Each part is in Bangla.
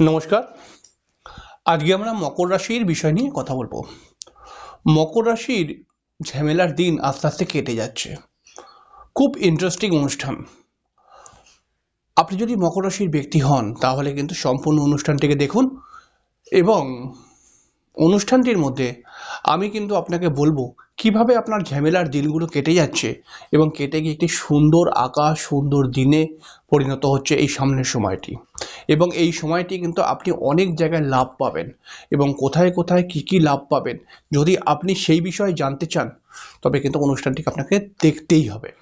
নমস্কার। আজকে আমরা মকর রাশির বিষয় নিয়ে কথা বলব। মকর রাশির ঝামেলার দিন আস্তে আস্তে কেটে যাচ্ছে। খুব ইন্টারেস্টিং অনুষ্ঠান। আপনি যদি মকর রাশির ব্যক্তি হন, তাহলে কিন্তু সম্পূর্ণ অনুষ্ঠানটিকে দেখুন এবং অনুষ্ঠানটির মধ্যে আমি কিন্তু আপনাকে বলব, কীভাবে আপনার ঝামেলার দিনগুলো কেটে যাচ্ছে এবং কেটে গিয়ে একটি সুন্দর আকাশ, সুন্দর দিনে পরিণত হচ্ছে এই সামনের সময়টি। এবং এই সময়টি কিন্তু আপনি অনেক জায়গায় লাভ পাবেন এবং কোথায় কোথায় কি কি লাভ পাবেন, যদি আপনি সেই বিষয়ে জানতে চান, তবে কিন্তু অনুষ্ঠানটিকে আপনাকে দেখতেই হবে।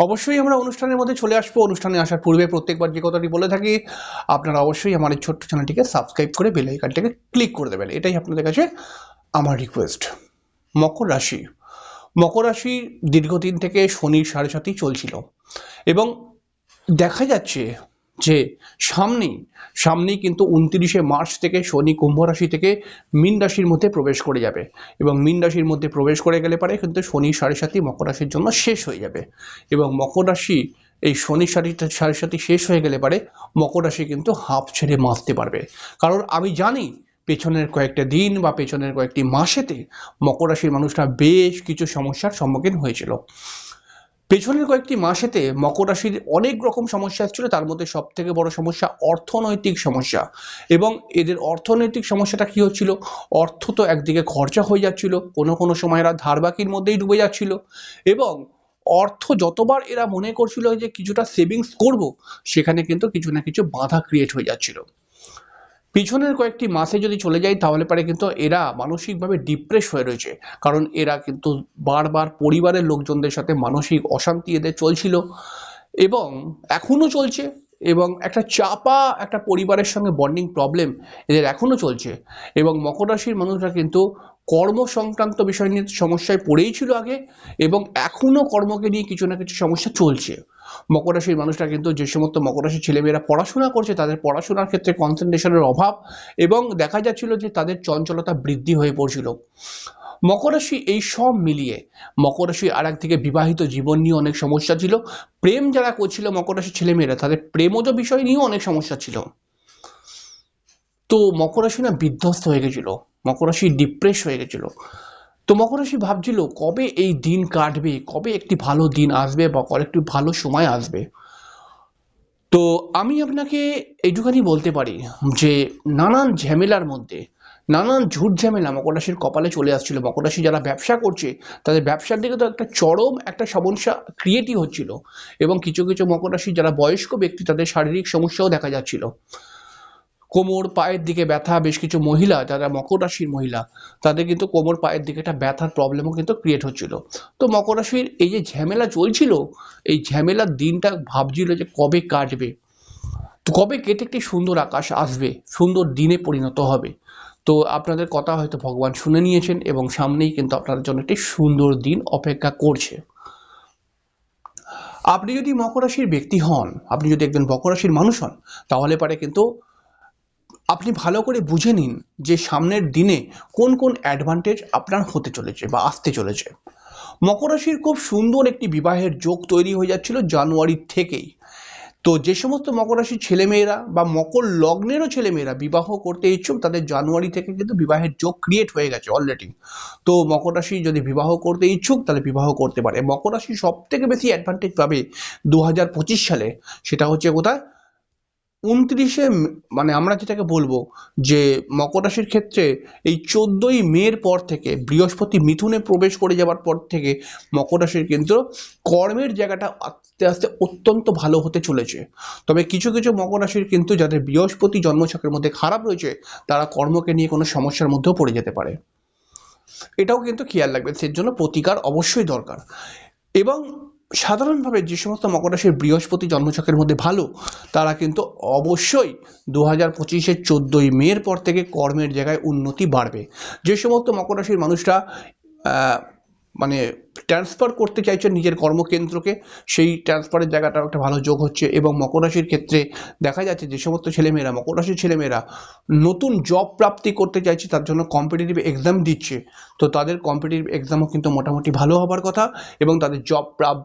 অবশ্যই আমরা অনুষ্ঠানের মধ্যে চলে আসব। অনুষ্ঠানে আসার পূর্বে প্রত্যেকবার যে কথাটি বলে থাকি, আপনারা অবশ্যই আমার এই ছোট্ট চ্যানেলটিকে সাবস্ক্রাইব করে বেল ক্লিক করে দেবেন। এটাই আপনাদের কাছে আমার রিকোয়েস্ট মকর রাশি। মকর রাশি দীর্ঘদিন থেকে শনির সাড়ে সাথেই চলছিল এবং দেখা যাচ্ছে যে সামনেই সামনেই কিন্তু উনত্রিশে মার্চ থেকে শনি কুম্ভ রাশি থেকে মীন রাশির মধ্যে প্রবেশ করে যাবে এবং মীন রাশির মধ্যে প্রবেশ করে গেলে পারে কিন্তু শনি সাড়ে সাতই মকর রাশির জন্য শেষ হয়ে যাবে এবং মকর রাশি এই শনি সাড়ে সাড়ে সাতই শেষ হয়ে গেলে পারে মকর রাশি কিন্তু হাফ ছেড়ে বাঁচতে পারবে। কারণ আমি জানি পেছনের কয়েকটা দিন বা পেছনের কয়েকটি মাসেতে মকর রাশির মানুষরা বেশ কিছু সমস্যার সম্মুখীন হয়েছিল। পেছনের কয়েকটি মাসেতে মকর রাশির অনেক রকম সমস্যা ছিল, তার মধ্যে সব থেকে বড় সমস্যা অর্থনৈতিক সমস্যা। এবং এদের অর্থনৈতিক সমস্যাটা কি হচ্ছিল? অর্থ তো একদিকে খরচা হয়ে যাচ্ছিল, কোনো কোনো সময় এরা ধার বাকির মধ্যেই ডুবে যাচ্ছিল। এবং অর্থ যতবার এরা মনে করছিল যে কিছুটা সেভিংস করব, সেখানে কিন্তু কিছু না কিছু বাধা ক্রিয়েট হয়ে যাচ্ছিল। পিছনের কয়েকটি মাসে যদি চলে যাই, তাহলে পারে কিন্তু এরা মানসিকভাবে ডিপ্রেস হয়ে রয়েছে। কারণ এরা কিন্তু বারবার পরিবারের লোকজনদের সাথে মানসিক অশান্তি এদের চলছিল এবং এখনও চলছে এবং একটা চাপা একটা পরিবারের সঙ্গে বন্ডিং প্রবলেম এদের এখনও চলছে এবং মকর রাশির মানুষরা কিন্তু কর্ম সংক্রান্ত বিষয় নিয়ে সমস্যায় পড়েই ছিল আগে এবং এখনও কর্মকে নিয়ে কিছু না কিছু সমস্যা চলছে। মকর রাশির মানুষরা কিন্তু যে সমস্ত মকর রাশির ছেলেমেয়েরা পড়াশোনা করছে, তাদের পড়াশোনার ক্ষেত্রে কনসেন্ট্রেশনের অভাব এবং দেখা যাচ্ছিল যে তাদের চঞ্চলতা বৃদ্ধি হয়ে পড়ছিল। মকর রাশি এই সব মিলিয়ে মকর রাশি আর একদিকে বিবাহিত জীবন নিয়ে অনেক সমস্যা ছিল। প্রেম যারা করছিল মকর রাশির ছেলেমেয়েরা, তাদের প্রেমজ বিষয় নিয়েও অনেক সমস্যা ছিল। তো মকর রাশি না বিধ্বস্ত হয়ে গেছিল। মকর রাশি ডিপ্রেস হয়ে গেছিল। তো মকর রাশি ভাবছিল, কবে এই দিন কাটবে? কবে একটি ভালো দিন আসবে বা কবে একটি ভালো সময় আসবে? তো আমি আপনাকে এইটুখানি বলতে পারি যে, নানান ঝামেলার মধ্যে, নানান ঝুট ঝামেলা মকর রাশির কপালে চলে আসছিল। মকর রাশি যারা ব্যবসা করছে, তাদের ব্যবসার দিকে তো একটা চরম একটা সমস্যা ক্রিয়েটই হচ্ছিল। এবং কিছু কিছু মকর রাশি যারা বয়স্ক ব্যক্তি, তাদের শারীরিক সমস্যাও দেখা যাচ্ছিল। কোমর পায়ের দিকে ব্যথা, বেশ কিছু মহিলা, যারা মকর রাশির মহিলা, তাদের কিন্তু কোমর পায়ের দিকে একটা ব্যথার প্রবলেমও কিন্তু ক্রিয়েট হচ্ছিল। তো মকর রাশির এই যে ঝামেলা চলছিল, এই ঝামেলার দিনটা ভাবছিল যে কবে কাটবে? তো কবে কেটে একটি সুন্দর আকাশ আসবে? সুন্দর দিনে পরিণত হবে। তো আপনাদের কথা হয়তো ভগবান শুনে নিয়েছেন এবং সামনেই কিন্তু আপনাদের জন্য একটি সুন্দর দিন অপেক্ষা করছে। আপনি যদি মকর রাশির ব্যক্তি হন, আপনি যদি একজন মকর রাশির মানুষ হন, তাহলে পারে কিন্তু আপনি ভালো করে বুঝে নিন যে সামনের দিনে কোন কোন অ্যাডভান্টেজ আপনার হতে চলেছে বা আসতে চলেছে। মকর রাশির খুব সুন্দর একটি বিবাহের যোগ তৈরি হয়ে যাচ্ছিল জানুয়ারি থেকেই। তো যে সমস্ত মকর রাশির ছেলেমেয়েরা বা মকর লগ্নেরও ছেলেমেয়েরা বিবাহ করতে ইচ্ছুক, তাদের জানুয়ারি থেকে কিন্তু বিবাহের যোগ ক্রিয়েট হয়ে গেছে অলরেডি তো মকর রাশি যদি বিবাহ করতে ইচ্ছুক, তাহলে বিবাহ করতে পারে। মকর রাশি সব থেকে বেশি অ্যাডভান্টেজ পাবে দু হাজার পঁচিশ সালে, সেটা হচ্ছে কোথায়? উনত্রিশে মানে আমরা যেটাকে বলব যে মকর রাশির ক্ষেত্রে এই চোদ্দোই মের পর থেকে, বৃহস্পতি মিথুনে প্রবেশ করে যাওয়ার পর থেকে মকর রাশির কিন্তু কর্মের জায়গাটা আস্তে আস্তে অত্যন্ত ভালো হতে চলেছে। তবে কিছু কিছু মকর রাশির কিন্তু যাদের বৃহস্পতি জন্মছকের মধ্যে খারাপ রয়েছে, তারা কর্মকে নিয়ে কোনো সমস্যার মধ্যেও পড়ে যেতে পারে। এটাও কিন্তু খেয়াল রাখবেন সের জন্য প্রতিকার অবশ্যই দরকার। এবং সাধারণভাবে যে সমস্ত মকর রাশির বৃহস্পতি জন্মছকের মধ্যে ভালো, তারা কিন্তু অবশ্যই দু হাজার পঁচিশের চোদ্দোই মের পর থেকে কর্মের জায়গায় উন্নতি বাড়বে। যে সমস্ত মকর রাশির মানুষরা মানে ট্রান্সফার করতে চাইছেন নিজের কর্মকেন্দ্রকে, সেই ট্রান্সফারের জায়গাটাও একটা ভালো যোগ হচ্ছে এবং মকর রাশির ক্ষেত্রে দেখা যাচ্ছে যে সমস্ত ছেলেমেয়েরা, মকর রাশির ছেলেমেয়েরা নতুন জব প্রাপ্তি করতে চাইছে, তার জন্য কম্পিটিটিভ এক্সাম দিচ্ছে। তো তাদের কম্পিটিটিভ এক্সামও কিন্তু মোটামুটি ভালো হবার কথা এবং তাদের জব প্রাপ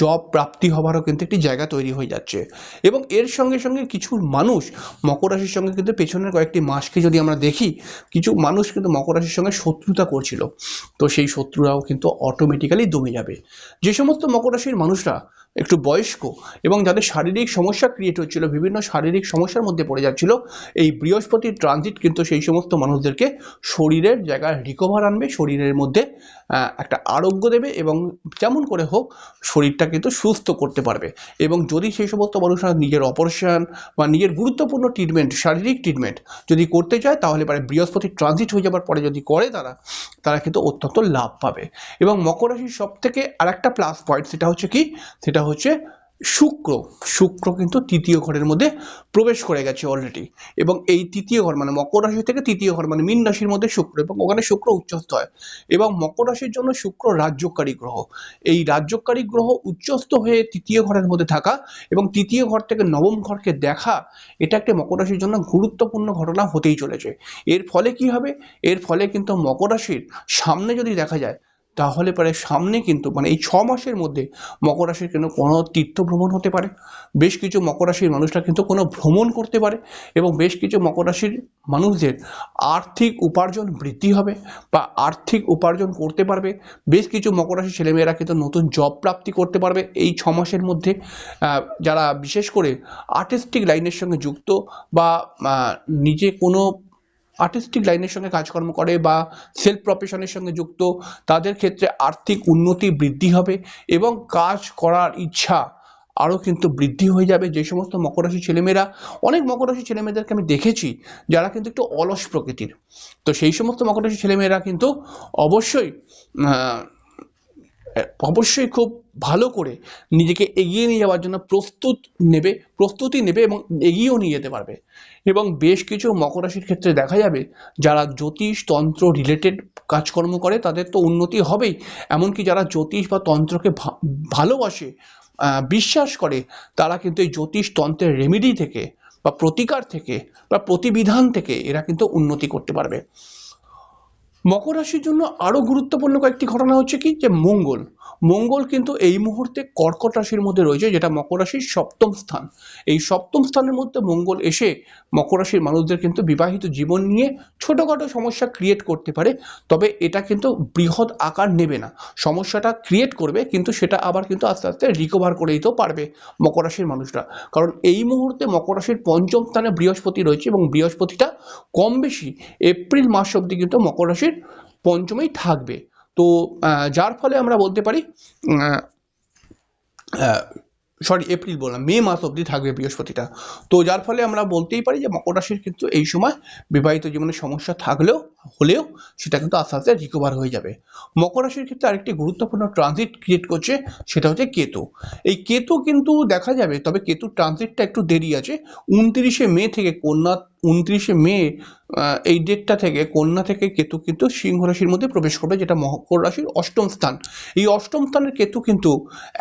জব প্রাপ্তি হবারও কিন্তু একটি জায়গা তৈরি হয়ে যাচ্ছে। এবং এর সঙ্গে সঙ্গে কিছু মানুষ মকর রাশির সঙ্গে কিন্তু পেছনের কয়েকটি মাসকে যদি আমরা দেখি, কিছু মানুষ কিন্তু মকর রাশির সঙ্গে শত্রুতা করছিল। তো সেই শত্রুরাও কিন্তু অটোমেটিক্যালি দমে যাবে। যে সমস্ত মকর রাশির মানুষরা একটু বয়স্ক এবং যাদের শারীরিক সমস্যা ক্রিয়েট হচ্ছিল, বিভিন্ন শারীরিক সমস্যার মধ্যে পড়ে যাচ্ছিল, এই বৃহস্পতির ট্রানজিট কিন্তু সেই সমস্ত মানুষদেরকে শরীরের জায়গায় রিকভার আনবে, শরীরের মধ্যে একটা আরোগ্য দেবে এবং যেমন করে হোক শরীরটা কিন্তু সুস্থ করতে পারবে। এবং যদি সেই সমস্ত মানুষরা নিজের অপারেশন বা নিজের গুরুত্বপূর্ণ ট্রিটমেন্ট শারীরিক ট্রিটমেন্ট যদি করতে চায়, তাহলে পরে বৃহস্পতি ট্রানজিট হয়ে যাবার পরে যদি করে তারা তারা কিন্তু অত্যন্ত লাভ পাবে। এবং মকর রাশির সব থেকে আর একটা প্লাস পয়েন্ট সেটা হচ্ছে কি? সেটা হচ্ছে শুক্র শুক্র কিন্তু তৃতীয় ঘরের মধ্যে প্রবেশ করে গেছে অলরেডি এবং এই তৃতীয় ঘর মানে মকর রাশি থেকে তৃতীয় ঘর মানে মীন রাশির মধ্যে শুক্র এবং ওখানে শুক্র উচ্চস্থ হয় এবং মকর রাশির জন্য শুক্র রাজ্যকারী গ্রহ। এই রাজ্যকারী গ্রহ উচ্চস্থ হয়ে তৃতীয় ঘরের মধ্যে থাকা এবং তৃতীয় ঘর থেকে নবম ঘরকে দেখা, এটা একটা মকর রাশির জন্য গুরুত্বপূর্ণ ঘটনা হতেই চলেছে। এর ফলে কি হবে? এর ফলে কিন্তু মকর রাশির সামনে যদি দেখা যায় তাহলে পরে সামনে কিন্তু মানে এই ছ মাসের মধ্যে মকর রাশির কিন্তু কোনো তীর্থ ভ্রমণ হতে পারে। বেশ কিছু মকর রাশির মানুষরা কিন্তু কোনো ভ্রমণ করতে পারে এবং বেশ কিছু মকর রাশির মানুষদের আর্থিক উপার্জন বৃদ্ধি হবে বা আর্থিক উপার্জন করতে পারবে। বেশ কিছু মকর রাশির ছেলেমেয়েরা কিন্তু নতুন জব প্রাপ্তি করতে পারবে এই ছ মাসের মধ্যে। যারা বিশেষ করে আর্টিস্টিক লাইনের সঙ্গে যুক্ত বা নিজে কোনো আর্টিস্টিক লাইনের সঙ্গে কাজকর্ম করে বা সেলফ প্রফেশনের সঙ্গে যুক্ত, তাদের ক্ষেত্রে আর্থিক উন্নতি বৃদ্ধি হবে এবং কাজ করার ইচ্ছা আরও কিন্তু বৃদ্ধি হয়ে যাবে। যে সমস্ত মকর রাশি ছেলেমেয়েরা, অনেক মকর রাশি ছেলেমেয়েদেরকে আমি দেখেছি যারা কিন্তু একটু অলস প্রকৃতির। তো সেই সমস্ত মকর রাশি ছেলেমেয়েরা কিন্তু অবশ্যই অবশ্যই খুব ভালো করে নিজেকে এগিয়ে নিয়ে যাওয়ার জন্য প্রস্তুত নেবে, প্রস্তুতি নেবে এবং এগিয়েও নিয়ে যেতে পারবে। এবং বেশ কিছু মকর রাশির ক্ষেত্রে দেখা যাবে, যারা জ্যোতিষ, তন্ত্র রিলেটেড কাজকর্ম করে, তাদের তো উন্নতি হবেই। এমনকি যারা জ্যোতিষ বা তন্ত্রকে ভালোবাসে বিশ্বাস করে, তারা কিন্তু এই জ্যোতিষ, তন্ত্রের রেমেডি থেকে বা প্রতিকার থেকে বা প্রতিবিধান থেকে এরা কিন্তু উন্নতি করতে পারবে। মকর রাশির জন্য আরও গুরুত্বপূর্ণ কয়েকটি ঘটনা হচ্ছে কি? যে মঙ্গল। মঙ্গল কিন্তু এই মুহূর্তে কর্কট রাশির মধ্যে রয়েছে, যেটা মকর রাশির সপ্তম স্থান। এই সপ্তম স্থানের মধ্যে মঙ্গল এসে মকর রাশির মানুষদের কিন্তু বিবাহিত জীবন নিয়ে ছোটোখাটো সমস্যা ক্রিয়েট করতে পারে, তবে এটা কিন্তু বৃহৎ আকার নেবে না। সমস্যাটা ক্রিয়েট করবে, কিন্তু সেটা আবার কিন্তু আস্তে আস্তে রিকভার করে দিতেও পারবে মকর রাশির মানুষরা। কারণ এই মুহূর্তে মকর রাশির পঞ্চম স্থানে বৃহস্পতি রয়েছে এবং বৃহস্পতিটা কম বেশি এপ্রিল মাস অবধি কিন্তু মকর রাশির পঞ্চমেই থাকবে। তো যার ফলে আমরা বলতে পারি সরি এপ্রিল বললাম মে মাস অবধি থাকবে বৃহস্পতিটা। তো যার ফলে আমরা বলতেই পারি যে মকর রাশির কিন্তু এই সময় বিবাহিত জীবনে সমস্যা থাকলেও হলেও সেটা কিন্তু আস্তে আস্তে রিকভার হয়ে যাবে। মকর রাশির ক্ষেত্রে আরেকটি গুরুত্বপূর্ণ ট্রানজিট ক্রিয়েট করছে, সেটা হচ্ছে কেতু। এই কেতু কিন্তু দেখা যাবে, তবে কেতু ট্রানজিটটা একটু দেরি আছে। উনত্রিশে মে থেকে কন্যা, উনত্রিশে মে এই ডেটটা থেকে কন্যা থেকে কেতু কিন্তু সিংহ রাশির মধ্যে প্রবেশ করবে, যেটা মকর রাশির অষ্টম স্থান। এই অষ্টম স্থানের কেতু কিন্তু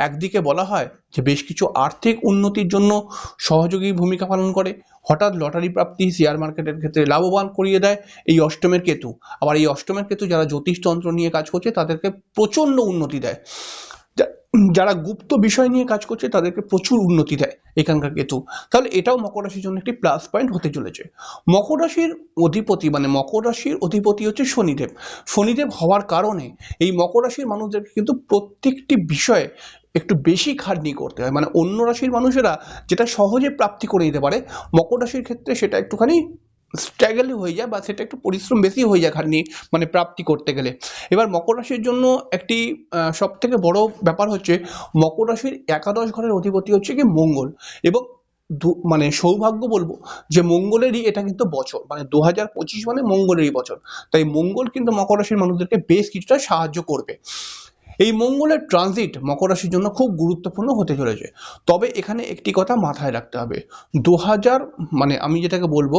একদিকে বলা হয় যে, বেশ কিছু আর্থিক উন্নতির জন্য সহযোগী ভূমিকা পালন করে। হঠাৎ লটারি প্রাপ্তি শেয়ার মার্কেটের ক্ষেত্রে লাভবান করিয়ে দেয় এই অষ্টমের কেতু। আবার এই অষ্টমের কেতু যারা জ্যোতিষতন্ত্র নিয়ে কাজ করছে, তাদেরকে প্রচণ্ড উন্নতি দেয়। যারা গুপ্ত বিষয় নিয়ে কাজ করছে, তাদেরকে প্রচুর উন্নতি দেয় এখানকার কেতু। তাহলে এটাও মকর রাশির জন্য একটি প্লাস পয়েন্ট হতে চলেছে। মকর রাশির অধিপতি মানে মকর রাশির অধিপতি হচ্ছে শনিদেব। শনিদেব হওয়ার কারণে এই মকর রাশির মানুষদেরকে কিন্তু প্রত্যেকটি বিষয়ে একটু বেশি খাটনি করতে হয়। মানে অন্য রাশির মানুষেরা যেটা সহজে প্রাপ্তি করে নিতে পারে, মকর রাশির ক্ষেত্রে সেটা একটুখানি স্ট্রাগল হয়ে যায় বা সেটা একটু পরিশ্রম বেশি হয়ে যায় খাটনি মানে প্রাপ্তি করতে গেলে। এবার মকর রাশির জন্য একটি সব থেকে বড় ব্যাপার হচ্ছে মকর রাশির একাদশ ঘরের অধিপতি হচ্ছে কি মঙ্গল। এবং মানে সৌভাগ্য বলব যে মঙ্গলেরই এটা কিন্তু বছর মানে দু হাজার পঁচিশ মানে মঙ্গলেরই বছর। তাই মঙ্গল কিন্তু মকর রাশির মানুষদেরকে বেশ কিছুটা সাহায্য করবে। এই মঙ্গলের ট্রানজিট মকর রাশির জন্য খুব গুরুত্বপূর্ণ হতে চলেছে। তবে এখানে একটি কথা মাথায় রাখতে হবে। দু হাজার মানে আমি যেটাকে বলব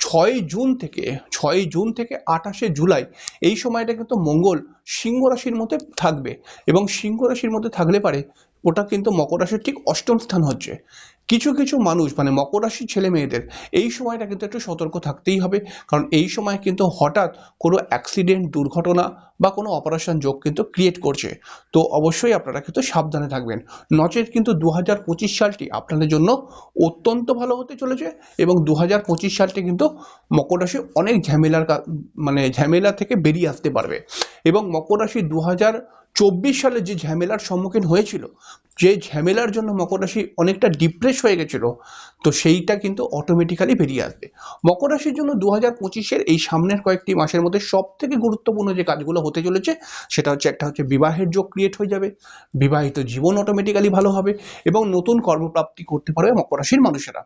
ছয় জুন থেকে, ছয় জুন থেকে আঠাশে জুলাই এই সময়টা কিন্তু মঙ্গল সিংহ রাশির মধ্যে থাকবে। এবং সিংহ রাশির মধ্যে থাকলে পারে ওটা কিন্তু মকর রাশির ঠিক অষ্টম স্থান হচ্ছে। কিছু কিছু মানুষ মানে মকর রাশির ছেলে মেয়েদের, এই সময়টা কিন্তু একটু সতর্ক থাকতেই হবে। কারণ এই সময় কিন্তু হঠাৎ কোনো অ্যাক্সিডেন্ট দুর্ঘটনা বা কোনো অপারেশন যোগ কিন্তু ক্রিয়েট করছে। তো অবশ্যই আপনারা কিন্তু সাবধানে থাকবেন। নচেত কিন্তু দু হাজার পঁচিশ সালটি আপনাদের জন্য অত্যন্ত ভালো হতে চলেছে এবং দু হাজার পঁচিশ সালটি কিন্তু মকর রাশি অনেক ঝামেলার মানে ঝামেলা থেকে বেরিয়ে আসতে পারবে। এবং মকর রাশি দু হাজার চব্বিশ সালে যে ঝামেলার সম্মুখীন হয়েছিল, যে ঝামেলার জন্য মকর রাশি অনেকটা ডিপ্রেস হয়ে গেছিল, তো সেইটা কিন্তু অটোমেটিক্যালি বেরিয়ে আসবে। মকর রাশির জন্য দু হাজার পঁচিশের এই সামনের কয়েকটি মাসের মধ্যে সব থেকে গুরুত্বপূর্ণ যে কাজগুলো হতে চলেছে, সেটা হচ্ছে একটা হচ্ছে বিবাহের যোগ ক্রিয়েট হয়ে যাবে, বিবাহিত জীবন অটোমেটিক্যালি ভালো হবে, এবং নতুন কর্মপ্রাপ্তি করতে পারবে মকর রাশির মানুষেরা।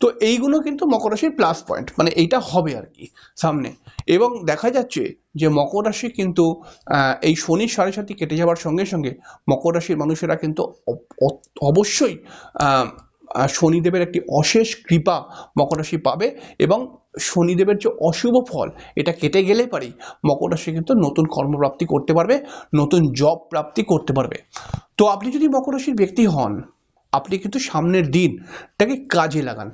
তো এইগুলো কিন্তু মকর রাশির প্লাস পয়েন্ট মানে এইটা হবে আর কি সামনে। এবং দেখা যাচ্ছে যে মকর রাশি কিন্তু এই শনির সাড়ে সাথে কেটে যাওয়ার সঙ্গে সঙ্গে মকর রাশির মানুষেরা কিন্তু অবশ্যই শনিদেবের একটি অশেষ কৃপা মকর রাশি পাবে এবং শনিদেবের যে অশুভ ফল, এটা কেটে গেলে পারেই মকর রাশি কিন্তু নতুন কর্মপ্রাপ্তি করতে পারবে, নতুন জব প্রাপ্তি করতে পারবে। তো আপনি যদি মকর রাশির ব্যক্তি হন আপনি কিন্তু সামনের দিনটাকে কাজে লাগান।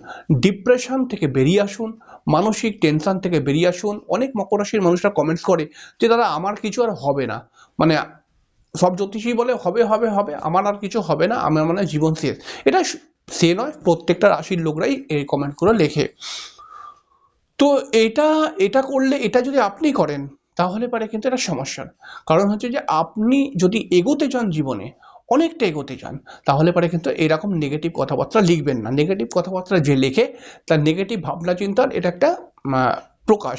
ডিপ্রেশন থেকে বেরিয়ে আসুন, মানসিক টেনশন থেকে বেরিয়ে আসুন। অনেক মকর রাশির মানুষরা কমেন্টস করে যে, দাদা, আমার কিছু আর হবে না। মানে সব জ্যোতিষী বলে, হবে হবে হবে, আমার আর কিছু হবে না, আমার মানে জীবন শেষ। এটা সে নয়, প্রত্যেকটা রাশির লোকরাই এই কমেন্ট করে লেখে। তো এটা এটা করলে, এটা যদি আপনি করেন, তাহলে পারে কিন্তু এটা সমস্যা। কারণ হচ্ছে যে, আপনি যদি এগোতে চান জীবনে অনেকটা এগোতে চান, তাহলে পরে কিন্তু এরকম নেগেটিভ কথাবার্তা লিখবেন না। নেগেটিভ কথাবার্তা যে লেখে, তার নেগেটিভ ভাবনা চিন্তার এটা একটা প্রকাশ।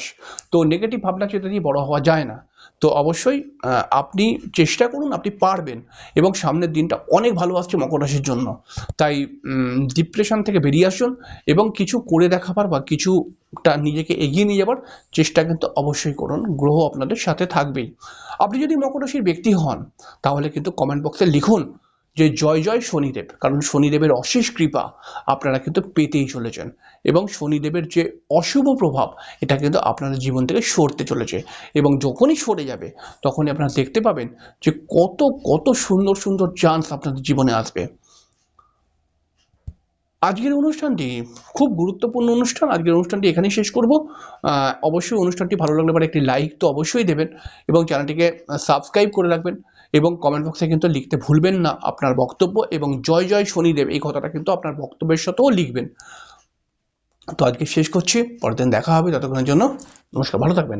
তো নেগেটিভ ভাবনা চিন্তা দিয়ে বড় হওয়া যায় না। তো অবশ্যই আপনি চেষ্টা করুন, আপনি পারবেন এবং সামনের দিনটা অনেক ভালো আসছে মকর রাশির জন্য। তাই ডিপ্রেশন থেকে বেরিয়ে আসুন এবং কিছু করে দেখাবার বা কিছুটা নিজেকে এগিয়ে নিয়ে যাবার চেষ্টা কিন্তু অবশ্যই করুন। গ্রহ আপনাদের সাথে থাকবেই। আপনি যদি মকর রাশির ব্যক্তি হন, তাহলে কিন্তু কমেন্ট বক্সে লিখুন যে জয় জয় শনিদেব, কারণ শনিদেবের অশেষ কৃপা আপনারা কিন্তু পেতেই চলেছেন এবং শনিদেবের যে অশুভ প্রভাব, এটা কিন্তু আপনাদের জীবন থেকে সরতে চলেছে এবং যখনই সরে যাবে, তখনই আপনারা দেখতে পাবেন যে কত কত সুন্দর সুন্দর চান্স আপনাদের জীবনে আসবে। আজকের অনুষ্ঠানটি খুব গুরুত্বপূর্ণ অনুষ্ঠান। আজকের অনুষ্ঠানটি এখানেই শেষ করব। অবশ্যই অনুষ্ঠানটি ভালো লাগলে পরে একটি লাইক তো অবশ্যই দেবেন এবং চ্যানেলটিকে সাবস্ক্রাইব করে রাখবেন। এবং কমেন্ট বক্সে কিন্তু লিখতে ভুলবেন না আপনার বক্তব্য এবং জয় জয় শনিদেব, এই কথাটা কিন্তু আপনার বক্তব্যের সাথেও লিখবেন। তো আজকে শেষ করছি, পরের দিন দেখা হবে, ততক্ষণের জন্য নমস্কার, ভালো থাকবেন।